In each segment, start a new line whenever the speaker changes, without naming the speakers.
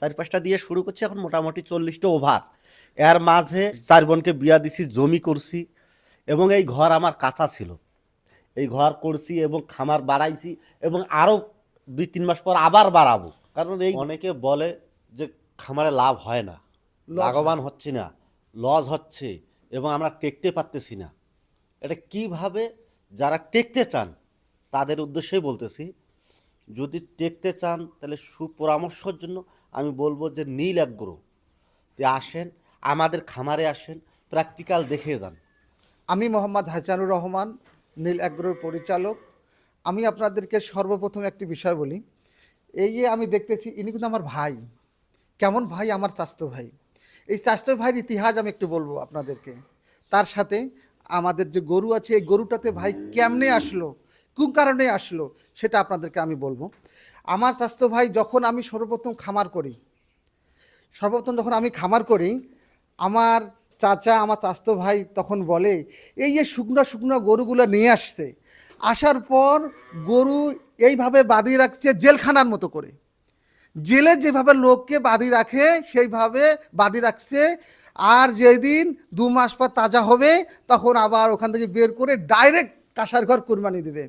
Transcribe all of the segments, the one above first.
চার পাঁচটা দিয়ে শুরু করছি এখন মোটামুটি চল্লিশটা ওভার এর মাঝে চার বোনকে বিয়া দিছি জমি করছি এবং এই ঘর আমার কাঁচা ছিল। এই ঘর করছি এবং খামার বাড়াইছি এবং আরও দুই তিন মাস পর আবার বাড়াবো। কারণ এই অনেকে বলে যে খামারে লাভ হয় না লাভবান হচ্ছে না লস হচ্ছে এবং আমরা টেকতে পারতেছি না। এটা কীভাবে যারা টেকতে চান তাদের উদ্দেশ্যেই বলতেছি যদি দেখতে চান, তাহলে সুপরামর্শর জন্য আমি বলব যে নীল যে আসেন, আমাদের খামারে আসেন প্র্যাকটিক্যাল দেখে যান।
আমি মোহাম্মদ হাসানুর রহমান, নীল অ্যাগ্রোর পরিচালক। আমি আপনাদেরকে সর্বপ্রথম একটি বিষয় বলি। এই যে আমি দেখতেছি, ইনি কিন্তু আমার ভাই। কেমন ভাই? আমার চাস্তো ভাই। এই চাস্তো ভাইয়ের ইতিহাস আমি একটু বলব আপনাদেরকে। তার সাথে আমাদের যে গরু আছে, এই গরুটাতে ভাই কেমনে আসলো? কোন কারণে আসলো সেটা আপনাদেরকে আমি বলব। আমার চাস্তো ভাই যখন আমি সর্বপ্রথম খামার করি, সর্বপ্রথম যখন আমি খামার করি, আমার চাচা, আমার চাস্তো ভাই তখন বলে, এই যে শুকনো শুকনো গরুগুলো নিয়ে আসছে, আসার পর গরু এইভাবে বাঁধিয়ে রাখছে জেলখানার মতো করে। জেলে যেভাবে লোককে বাঁধি রাখে, সেইভাবে বাঁধি রাখছে। আর যেদিন দু মাস পর তাজা হবে, তখন আবার ওখান থেকে বের করে ডাইরেক্ট কাঁসার ঘর কুরবানি দেবে।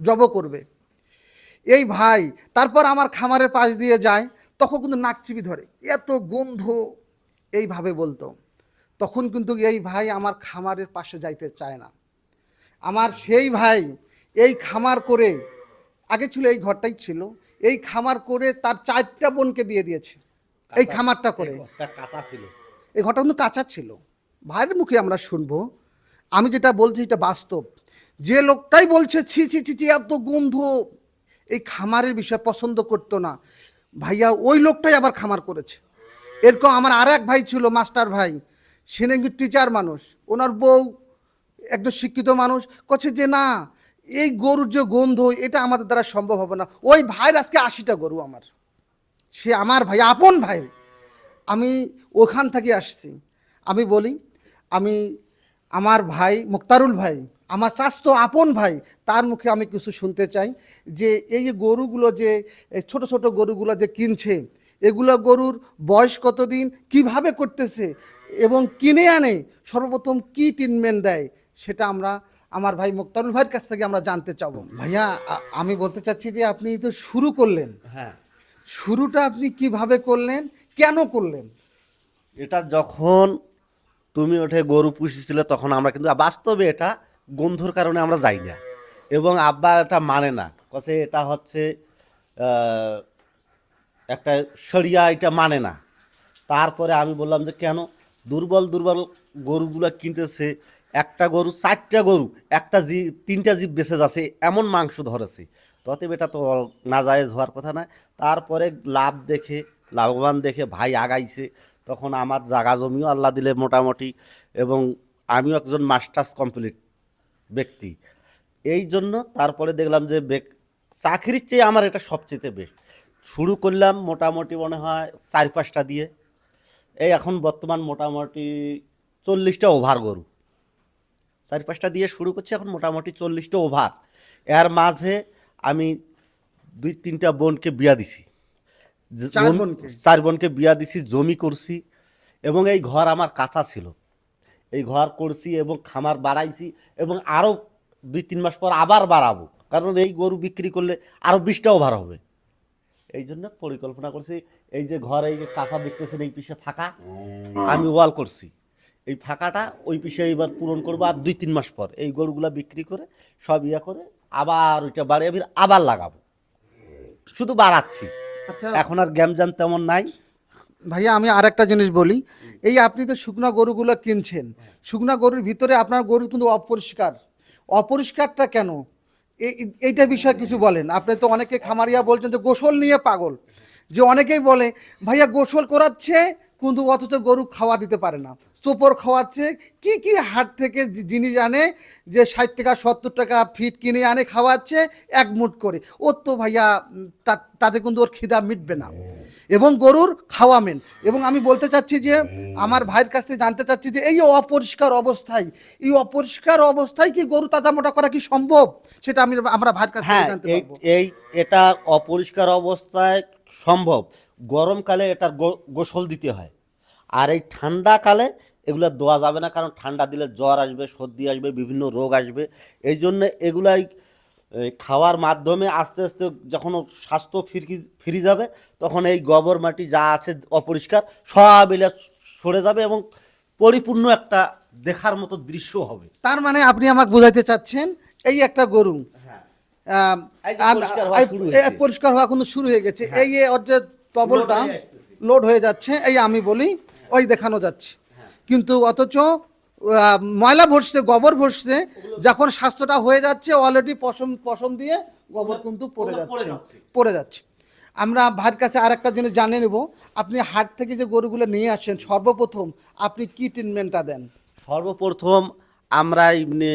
জব করবে। এই ভাই তারপর আমার খামারের পাশ দিয়ে যায় তখন কিন্তু নাক চিপি ধরে। এত গন্ধ এইভাবে বলতো। তখন কিন্তু এই ভাই আমার খামারের পাশে যাইতে চায় না। আমার সেই ভাই এই খামার করে আগে ছিল এই ঘরটাই ছিল এই খামার করে তার চারটা বোনকে বিয়ে দিয়েছে। এই খামারটা করে।
কাঁচা ছিল।
এই ঘরটা কিন্তু কাঁচা ছিল। ভাইয়ের মুখে আমরা শুনব। আমি যেটা বলছি এটা বাস্তব। যে লোকটাই বলছে, ছি ছি ছি ছি এত গন্ধ। এই খামারের বিষয় পছন্দ করতো না। ভাইয়া, ওই লোকটাই আবার খামার করেছে। এরকম আমার আর এক ভাই ছিল, মাস্টার ভাই। সে নাকি টিচার মানুষ। ওনার বউ একজন শিক্ষিত মানুষ। করছে যে, না, এই গরুর যে গন্ধ, এটা আমাদের দ্বারা সম্ভব হবে না। ওই ভাইয়ের আজকে আশিটা গরু আমার। সে আমার ভাই, আপন ভাই। আমি ওখান থেকে আসছি। আমি বলি, আমি আমার ভাই, মুক্তারুল ভাই আমার স্বাস্থ্য আপন ভাই তার মুখে আমি কিছু শুনতে চাই। যে এই যে গরুগুলো যে ছোট ছোট গরুগুলো যে কিনছে এগুলো গরুর বয়স কতদিন কীভাবে করতেছে এবং কিনে আনে সর্বপ্রথম কি ট্রিটমেন্ট দেয় সেটা আমরা আমার ভাই মুক্তারুল ভাইয়ের কাছ থেকে আমরা জানতে চাবো। ভাইয়া আমি বলতে চাচ্ছি যে আপনি তো শুরু করলেন।
হ্যাঁ।
শুরুটা আপনি কীভাবে করলেন কেন করলেন?
এটা যখন তুমি ওঠে গরু পুষেছিলে তখন আমরা কিন্তু বাস্তবে এটা গন্ধর কারণে আমরা যাই না। এবং আব্বা এটা মানে না। কছে এটা হচ্ছে একটা সরিয়া এটা মানে না। তারপরে আমি বললাম যে কেন? দুর্বল দুর্বল গরুগুলো কিনতেছে, একটা গরু, চারটা গরু, একটা জি, তিনটা জীব বেঁচে যাচ্ছে, এমন মাংস ধরেছে। ততএব এটা তো নাজায়েজ হওয়ার কথা না। তারপরে লাভ দেখে, লাভবান দেখে ভাই আগাইছে। তখন আমার জাগা জমিও আল্লাহ দিলে মোটামুটি। এবং আমিও একজন মাস্টার্স কমপ্লিট। ব্যক্তি। এই জন্য তারপরে দেখলাম যে চাকরির চেয়ে আমার এটা সবচেয়ে বেস্ট শুরু করলাম মোটামুটি মনে হয় চার পাঁচটা দিয়ে। এই এখন বর্তমান মোটামুটি চল্লিশটা ওভার গরু। চার পাঁচটা দিয়ে শুরু করছি এখন মোটামুটি চল্লিশটা ওভার। এর মাঝে আমি দুই তিনটা বোনকে বিয়া দিছি?
চার বোনকে
বিয়া দিছি জমি করছি এবং এই ঘর আমার কাঁচা ছিল। এই ঘর করছি এবং খামার বাড়াইছি এবং আরও দুই তিন মাস পর আবার বাড়াবো। কারণ এই গরু বিক্রি করলে আরও বিশটা ওভার হবে। এই জন্য পরিকল্পনা করছি এই যে ঘর এই যে কাঁচা দেখতেছেন এই পিসে ফাঁকা আমি ওয়াল করছি। এই ফাঁকাটা ওই পিসে এইবার পূরণ করব আর দুই তিন মাস পর। এই গরুগুলা বিক্রি করে সব ইয়া করে আবার ওইটা বাড়িয়ে আবার লাগাবো। শুধু বাড়াচ্ছি।
আচ্ছা।
এখন আর গ্যামজাম তেমন নাই।
ভাইয়া আমি আর একটা জিনিস বলি। এই আপনি তো শুকনো গরুগুলো কিনছেন। শুকনা গরুর ভিতরে আপনার গরু কিন্তু অপরিষ্কার। অপরিষ্কারটা কেন? এই- এই- এইটা বিষয়ে কিছু বলেন। আপনি তো অনেকে খামারিয়া বলছেন যে গোসল নিয়ে পাগল। যে অনেকেই বলে ভাইয়া গোসল করাচ্ছে কিন্তু অথচ গরু খাওয়া দিতে পারে না। চোপর খাওয়াচ্ছে কি কি হাট থেকে জিনিস আনে যে ষাট টাকা সত্তর টাকা ফিট কিনে আনে খাওয়াচ্ছে এক মুঠ করে। ওর তো ভাইয়া তাতে কিন্তু ওর খিদা মিটবে না। এবং গরুর খাওয়ামেন এবং আমি বলতে চাচ্ছি যে আমার ভাইয়ের কাছ থেকে জানতে চাচ্ছি যে এই অপরিষ্কার অবস্থায় এই অপরিষ্কার অবস্থায় কি গরু তাজা মোটা করা কি সম্ভব? সেটা আমি আমরা ভাইয়ের কাছ থেকে
হ্যাঁ
জানতে
এই এটা অপরিষ্কার অবস্থায় সম্ভব। গরমকালে এটার গোসল দিতে হয়। আর এই ঠান্ডাকালে এগুলো দেওয়া যাবে না কারণ ঠান্ডা দিলে জ্বর আসবে সর্দি আসবে বিভিন্ন রোগ আসবে। এই জন্য এগুলাই খাওয়ার মাধ্যমে আস্তে আস্তে যখন স্বাস্থ্য ফিরকি ফিরে যাবে তখন এই গোবর মাটি যা আছে অপরিষ্কার সব এলে সরে যাবে এবং পরিপূর্ণ একটা দেখার মতো দৃশ্য হবে।
তার মানে আপনি আমাকে বোঝাইতে চাচ্ছেন এই একটা গরু আম,
এই যে পরিষ্কার হওয়া।
পরিষ্কার কিন্তু শুরু হয়ে গেছে। এই তবলটা লোড হয়ে যাচ্ছে এই আমি বলি ওই দেখানো যাচ্ছে। কিন্তু অথচ ময়লা ভরছে গোবর ভরছে যখন স্বাস্থ্যটা হয়ে যাচ্ছে অলরেডি পশম পশম দিয়ে গোবর কিন্তু পড়ে যাচ্ছে। পড়ে যাচ্ছে। আমরা ভাইয়ের কাছে আর একটা জিনিস জানিয়ে নেব আপনি হাট থেকে যে গরুগুলো নিয়ে আসেন সর্বপ্রথম আপনি কি ট্রিটমেন্টটা দেন?
সর্বপ্রথম আমরা এমনি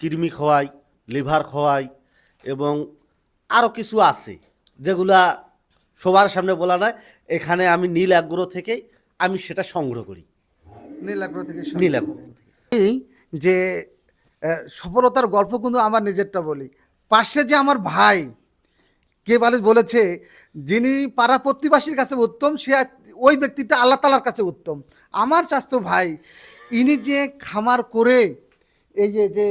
কৃমি খাওয়াই লিভার খাওয়াই এবং আরও কিছু আছে যেগুলা সবার সামনে বলা নয় এখানে আমি নীল আগ্রহ থেকেই আমি সেটা সংগ্রহ করি
নীলাগ্র থেকে শুরু।
নীল আগ্রহ থেকে।
এই যে আহ, সফলতার গল্প কিন্তু আমার নিজেরটা বলি পাশে যে আমার ভাই কে বলে বলেছে যিনি পাড়া প্রতিবাসীর কাছে উত্তম সে ওই ব্যক্তিটা আল্লাহ তালার কাছে উত্তম আমার চাস্তো ভাই ইনি যে খামার করে এই যে যে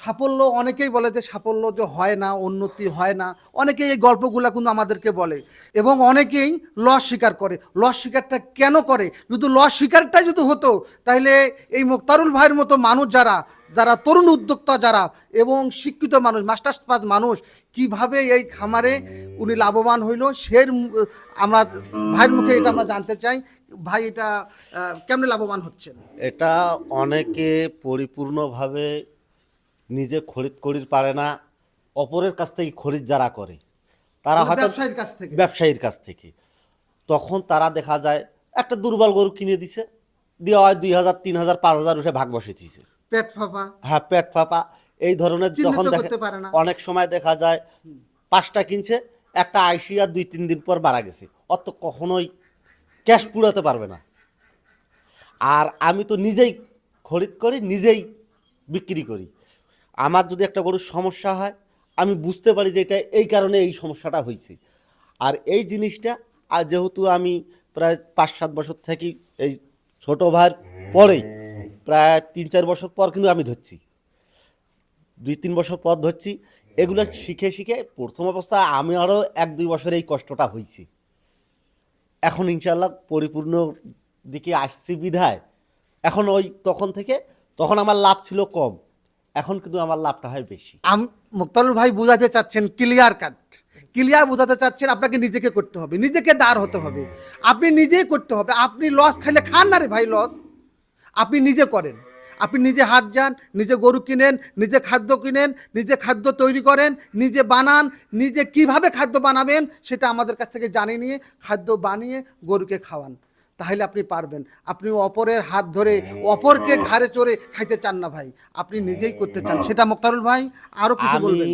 সাফল্য, অনেকেই বলে যে সাফল্য যে হয় না, উন্নতি হয় না। অনেকেই এই গল্পগুলো কিন্তু আমাদেরকে বলে। এবং অনেকেই লস স্বীকার করে। লস স্বীকারটা কেন করে? যদি লস স্বীকারটা যদি হতো, তাহলে এই মোক্তারুল ভাইয়ের মতো মানুষ যারা যারা তরুণ উদ্যোক্তা যারা এবং শিক্ষিত মানুষ মাস্টার্স পাস মানুষ, কীভাবে এই খামারে উনি লাভবান হইল সে আমরা ভাইয়ের মুখে এটা আমরা জানতে চাই। ভাই, এটা কেমনে লাভবান হচ্ছেন?
এটা অনেকে পরিপূর্ণভাবে নিজে খরিদ করির পারে না অপরের কাছ থেকে খরিদ যারা করে তারা
মানে
হয়তো
ব্যবসায়ীর কাছ থেকে।
ব্যবসায়ীর কাছ থেকে। তখন তারা দেখা যায় একটা দুর্বল গরু কিনে দিছে দিয়ে হয় দুই হাজার তিন হাজার পাঁচ হাজার উঠে ভাগ বসে দিয়েছে
পেট ফাঁপা।
হ্যাঁ পেট ফাঁপা। এই ধরনের যখন দেখে। অনেক সময় দেখা যায় পাঁচটা কিনছে একটা আইসি আর দুই তিন দিন পর মারা গেছে। অত কখনোই ক্যাশ পুরাতে পারবে না। আর আমি তো নিজেই খরিদ করি নিজেই বিক্রি করি। আমার যদি একটা গরুর সমস্যা হয়, আমি বুঝতে পারি যে এটা এই কারণে এই সমস্যাটা হয়েছে। আর এই জিনিসটা, আর যেহেতু আমি প্রায় পাঁচ সাত বছর থেকে এই ছোট ভাইয়ের পরেই, প্রায় তিন চার বছর পর কিন্তু আমি ধরছি। দুই তিন বছর পর ধরছি, এগুলো শিখে শিখে প্রথম অবস্থা আমি আরও এক দুই বছর এই কষ্টটা হয়েছি। এখন ইনশাল্লাহ পরিপূর্ণ দিকে আসছি বিধায়। এখন ওই তখন থেকে, তখন আমার লাভ ছিল কম। এখন কিন্তু আমার লাভটা হয় বেশি।
মুক্তারুল ভাই বোঝাতে চাচ্ছেন ক্লিয়ার কাট ক্লিয়ার বোঝাতে চাচ্ছেন আপনাকে নিজেকে করতে হবে, নিজেকে দাঁড় হতে হবে। আপনি নিজেই করতে হবে, আপনি লস খাইলে খান না রে ভাই লস আপনি নিজে করেন, আপনি নিজে হাট যান, নিজে গরু কিনেন, নিজে খাদ্য কিনেন, নিজে খাদ্য তৈরি করেন, নিজে বানান, নিজে কীভাবে খাদ্য বানাবেন সেটা আমাদের কাছ থেকে জানিয়ে নিয়ে খাদ্য বানিয়ে গরুকে খাওয়ান। তাহলে আপনি পারবেন। আপনি অপরের হাত ধরে অপরকে ঘাড়ে চড়ে খাইতে চান না ভাই। আপনি নিজেই করতে চান। সেটা মুক্তারুল ভাই আরও কিছু বলবেন?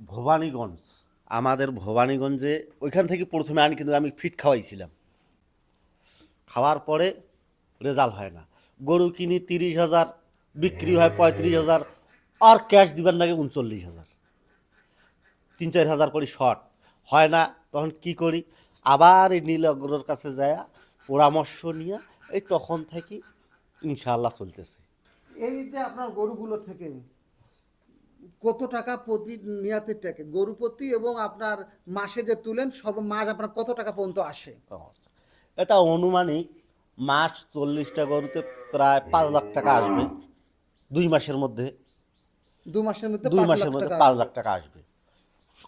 ভবানীগঞ্জ আমাদের ভবানীগঞ্জে ওইখান থেকে প্রথমে আনি কিন্তু আমি ফিট খাওয়াইছিলাম। খাওয়ার পরে রেজাল্ট হয় না। গরু কিনি তিরিশ হাজার বিক্রি হয় পঁয়ত্রিশ হাজার আর ক্যাশ দিবেন নাকি উনচল্লিশ হাজার। তিন চার হাজার করে শর্ট। হয় না তখন কি করি? আবার এই নীল অগ্রর কাছে যায় পরামর্শ নিয়ে এই তখন থেকে ইনশাআল্লাহ চলতেছে।
এই যে আপনার গরুগুলো থেকে কত টাকা প্রতি নিয়াতে টাকা? গরু প্রতি এবং আপনার মাসে যে তুলেন সর্ব মাস আপনার কত টাকা পর্যন্ত আসে?
এটা অনুমানিক মাস চল্লিশটা গরুতে প্রায় পাঁচ লাখ টাকা আসবে। দুই মাসের মধ্যে।
দু মাসের মধ্যে
দুই মাসের মধ্যে পাঁচ লাখ টাকা আসবে।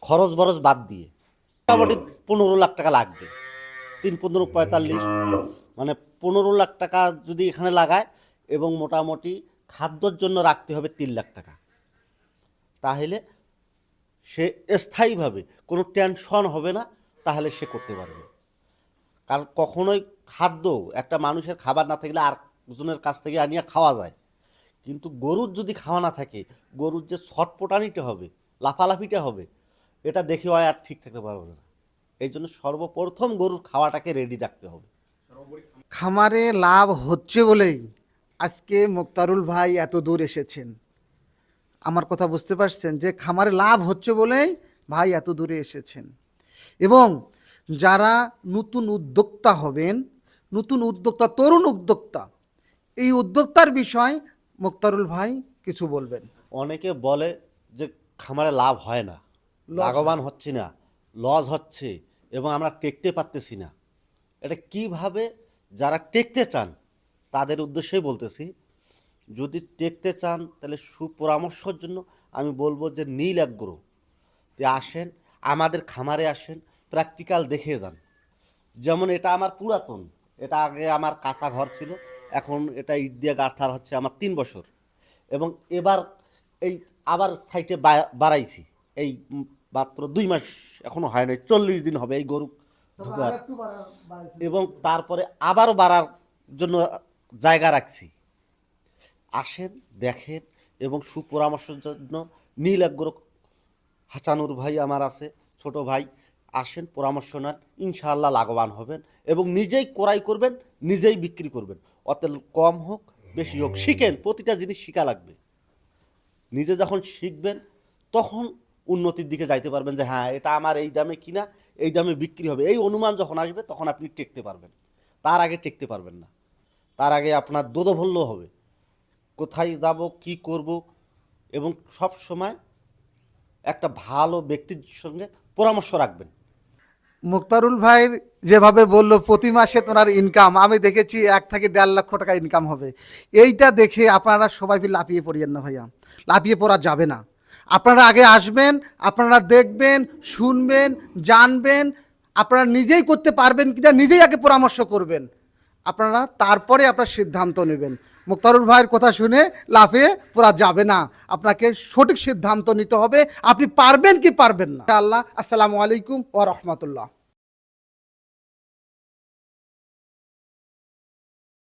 খরচ বরচ বাদ দিয়ে। মোটামুটি পনেরো লাখ টাকা লাগবে। তিন পনেরো পঁয়তাল্লিশ মানে পনেরো লাখ টাকা যদি এখানে লাগায় এবং মোটামুটি খাদ্যর জন্য রাখতে হবে তিন লাখ টাকা। তাহলে সে স্থায়ীভাবে কোনো টেনশন হবে না তাহলে সে করতে পারবে। কারণ কখনোই খাদ্য একটা মানুষের খাবার না থাকলে আর জনের কাছ থেকে আনিয়ে খাওয়া যায়। কিন্তু গরুর যদি খাওয়া না থাকে গরুর যে ছটপটানিটা হবে লাফালাফিটা হবে এটা দেখে হয় আর ঠিক থাকতে পারবে না। এই জন্য সর্বপ্রথম গরুর খাওয়াটাকে রেডি রাখতে হবে।
খামারে লাভ হচ্ছে বলেই আজকে মুক্তারুল ভাই এত দূর এসেছেন। আমার কথা বুঝতে পারছেন যে খামারে লাভ হচ্ছে বলেই ভাই এত দূরে এসেছেন। এবং যারা নতুন উদ্যোক্তা হবেন নতুন উদ্যোক্তা তরুণ উদ্যোক্তা এই উদ্যোক্তার বিষয় মুক্তারুল ভাই কিছু বলবেন।
অনেকে বলে যে খামারে লাভ হয় না। লাভবান হচ্ছে না লস হচ্ছে এবং আমরা টেকতে পারতেছি না। এটা কীভাবে যারা টেকতে চান, তাদের উদ্দেশ্যেই বলতেছি, যদি টেকতে চান তাহলে সুপরামর্শর জন্য আমি বলব যে নীল আগ্রহ যে আসেন, আমাদের খামারে আসেন প্র্যাকটিক্যাল দেখে যান। যেমন এটা আমার পুরাতন, এটা আগে আমার কাঁচা ঘর ছিল, এখন এটা ইট দিয়ে গাঁথার হচ্ছে আমার তিন বছর। এবং এবার এই আবার সাইটে বাড়াইছি, এই মাত্র দুই মাস এখনও হয় নাই চল্লিশ দিন হবে এই গরু ঢোকার। এবং তারপরে আবারও বাড়ার জন্য জায়গা রাখছি। আসেন দেখেন এবং সুপরামর্শের জন্য নীল আগ্রহ হাসানুর ভাই আমার আছে ছোট ভাই আসেন পরামর্শ নেন ইনশাআল্লাহ লাভবান হবেন এবং নিজেই ক্রয় করবেন নিজেই বিক্রি করবেন। অত কম হোক বেশি হোক শিখেন প্রতিটা জিনিস শিখা লাগবে। নিজে যখন শিখবেন তখন উন্নতির দিকে যাইতে পারবেন যে হ্যাঁ এটা আমার এই দামে কিনা, এই দামে বিক্রি হবে। এই অনুমান যখন আসবে, তখন আপনি টেকতে পারবেন। তার আগে টেকতে পারবেন না। তার আগে আপনার দোদভল্য হবে। কোথায় যাব, কি করব, এবং সব সময় একটা ভালো ব্যক্তির সঙ্গে পরামর্শ রাখবেন।
মুক্তারুল ভাই যেভাবে বলল, প্রতি মাসে তোনার ইনকাম আমি দেখেছি এক থেকে দেড় লক্ষ টাকা ইনকাম হবে। এইটা দেখে আপনারা সবাই লাপিয়ে পড়িয়েন না ভাইয়া। লাপিয়ে পড়া যাবে না। আপনারা আগে আসবেন, আপনারা দেখবেন, শুনবেন, জানবেন, আপনারা নিজেই করতে পারবেন কিনা নিজেই আগে পরামর্শ করবেন। আপনারা তারপরে আপনার সিদ্ধান্ত নেবেন। মুক্তারুল ভাইয়ের কথা শুনে লাফে পড়া যাবে না। আপনাকে সঠিক সিদ্ধান্ত নিতে হবে। আপনি পারবেন কি পারবেন না। আল্লাহ আসসালামু আলাইকুম ও রহমতুল্লাহ।